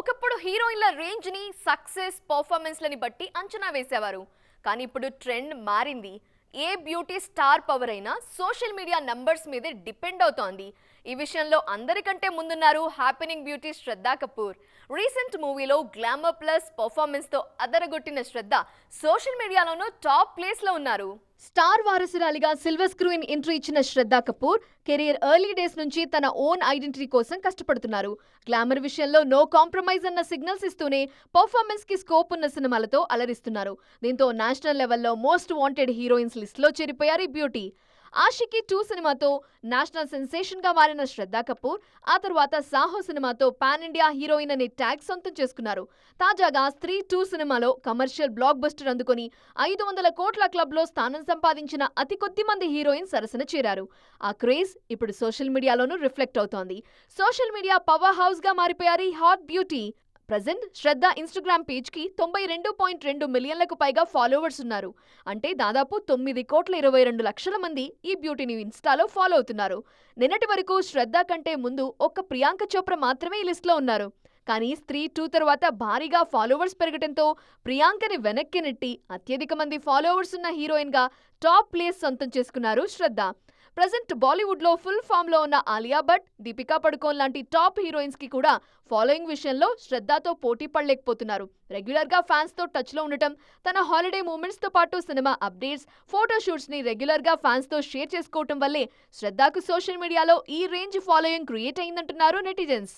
ఒకప్పుడు హీరోయిన్ల రేంజ్ని సక్సెస్ పర్ఫార్మెన్స్లని బట్టి అంచనా వేసేవారు. కానీ ఇప్పుడు ట్రెండ్ మారింది. ఏ బ్యూటీ స్టార్ పవర్ అయినా సోషల్ మీడియా నంబర్స్ మీదే డిపెండ్ అవుతోంది. ఈ విషయంలో అందరికంటే ముందున్నారు happening beauty Shraddha Kapoor. Recent మూవీలో గ్లామర్ ప్లస్ పర్ఫార్మెన్స్తో అదరగొట్టిన శ్రద్ధ సోషల్ మీడియాలోనూ టాప్ ప్లేస్లో ఉన్నారు. స్టార్ వారసురాలిగా సిల్వర్ స్క్రీన్ ఎంట్రీ ఇచ్చిన Shraddha Kapoor career early days నుంచి తన ఓన్ ఐడెంటిటీ కోసం కష్టపడుతున్నారు. గ్లామర్ విషయంలో నో కాంప్రమైజ్ అన్న సిగ్నల్స్ ఇస్తూనే పర్ఫార్మెన్స్కి స్కోప్ ఉన్న సినిమాలతో అలరిస్తున్నారు. దీంతో నేషనల్ లెవెల్లో మోస్ట్ వాంటెడ్ హీరోయిన్స్ లిస్ట్లో చేరిపోయారు ఈ బ్యూటీ. ఆషికి టూ సినిమాతో నేషనల్ సెన్సేషన్గా మారిన శ్రద్ధా కపూర్ ఆ తర్వాత సాహో సినిమాతో పాన్ ఇండియా హీరోయిన్ అనే ట్యాగ్ సొంతం చేసుకున్నారు. తాజాగా స్త్రీ టూ సినిమాలో కమర్షియల్ బ్లాక్ బస్టర్ అందుకుని ఐదు వందల కోట్ల క్లబ్లో స్థానం సంపాదించిన అతి కొద్ది మంది హీరోయిన్ సరసన చేరారు. ఆ క్రేజ్ ఇప్పుడు సోషల్ మీడియాలోనూ రిఫ్లెక్ట్ అవుతోంది. సోషల్ మీడియా పవర్ హౌస్గా మారిపోయారు ఈ hot beauty present Shraddha Instagram పేజ్కి తొంభై రెండు పాయింట్ రెండు మిలియన్లకు పైగా ఫాలోవర్స్ ఉన్నారు. అంటే దాదాపు తొమ్మిది కోట్ల ఇరవై రెండు లక్షల మంది ఈ బ్యూటీని ఇన్స్టాలో ఫాలో అవుతున్నారు. నిన్నటి వరకు శ్రద్ధ కంటే ముందు ఒక్క ప్రియాంక చోప్రా మాత్రమే ఈ లిస్ట్లో ఉన్నారు. కానీ స్త్రీ టూ తర్వాత భారీగా ఫాలోవర్స్ పెరగడంతో ప్రియాంకని వెనక్కి నెట్టి అత్యధిక మంది ఫాలోవర్స్ ఉన్న హీరోయిన్గా టాప్ ప్లేస్ సొంతం చేసుకున్నారు శ్రద్ధ. ప్రజెంట్ బాలీవుడ్లో ఫుల్ ఫామ్లో ఉన్న ఆలియా భట్ దీపికా పడుకోన్ లాంటి టాప్ హీరోయిన్స్కి కూడా ఫాలోయింగ్ విషయంలో శ్రద్ధతో పోటీ పడలేకపోతున్నారు. రెగ్యులర్గా ఫ్యాన్స్తో టచ్లో ఉండటం తన హాలిడే మూమెంట్స్తో పాటు సినిమా అప్డేట్స్ ఫోటో షూట్స్ని రెగ్యులర్గా ఫ్యాన్స్తో షేర్ చేసుకోవటం వల్లే శ్రద్ధకు సోషల్ మీడియాలో ఈ రేంజ్ ఫాలోయింగ్ క్రియేట్ అయిందంటున్నారు నెటిజన్స్.